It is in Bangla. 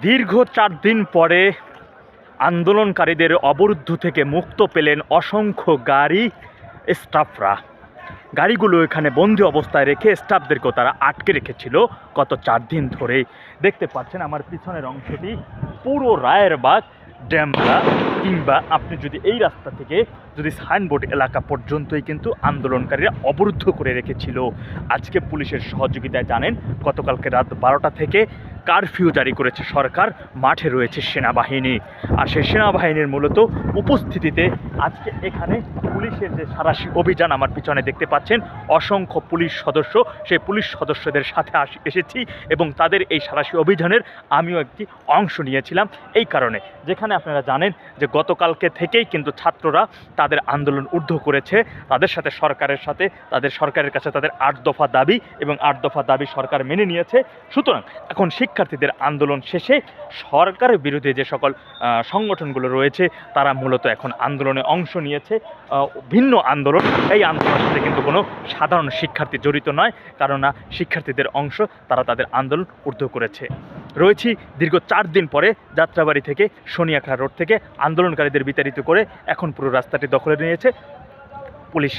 দীর্ঘ চার দিন পরে আন্দোলনকারীদের অবরুদ্ধ থেকে মুক্ত পেলেন অসংখ্য গাড়ি স্টাফরা। গাড়িগুলো এখানে বন্দি অবস্থায় রেখে স্টাফদেরকেও তারা আটকে রেখেছিল গত চার দিন ধরে দেখতে পাচ্ছেন আমার পিছনের অংশটি পুরো রায়ের রায়েরবাগ ড্যামরা, কিংবা আপনি যদি এই রাস্তা থেকে যদি সাইনবোর্ড এলাকা পর্যন্তই কিন্তু আন্দোলনকারীরা অবরুদ্ধ করে রেখেছিল। আজকে পুলিশের সহযোগিতায় জানেন, গতকালকে রাত বারোটা থেকে কারফিউ জারি করেছে সরকার, মাঠে রয়েছে সেনাবাহিনী। আর সেই সেনাবাহিনীর মূলত উপস্থিতিতে আজকে এখানে পুলিশের যে সারাশি অভিযান, আমার পিছনে দেখতে পাচ্ছেন, অসংখ্য পুলিশ সদস্য। সেই পুলিশ সদস্যদের সাথে আস এসেছি এবং তাদের এই সারাশি অভিযানের আমিও একটি অংশ নিয়েছিলাম। এই কারণে যেখানে আপনারা জানেন যে গতকালকে থেকেই কিন্তু ছাত্ররা তাদের আন্দোলন ঊর্ধ্ব করেছে। তাদের সাথে সরকারের সাথে, তাদের সরকারের কাছে তাদের আট দফা দাবি এবং আট দফা দাবি সরকার মেনে নিয়েছে। সুতরাং এখন শিক্ষার্থীদের আন্দোলন শেষে সরকারের বিরুদ্ধে যে সকল সংগঠনগুলো রয়েছে, তারা মূলত এখন আন্দোলনে অংশ নিয়েছে। ভিন্ন আন্দোলন। এই আন্দোলনের সাথে কিন্তু কোনো সাধারণ শিক্ষার্থী জড়িত নয়, কেননা শিক্ষার্থীদের অংশ তারা তাদের আন্দোলন ঊর্ধ্ব করেছে। রয়েছি দীর্ঘ চার দিন পরে যাত্রাবাড়ি থেকে সোনিয়াখড়া রোড থেকে আন্দোলনকারীদের বিতাড়িত করে এখন পুরো রাস্তাটি দখলে নিয়েছে পুলিশ।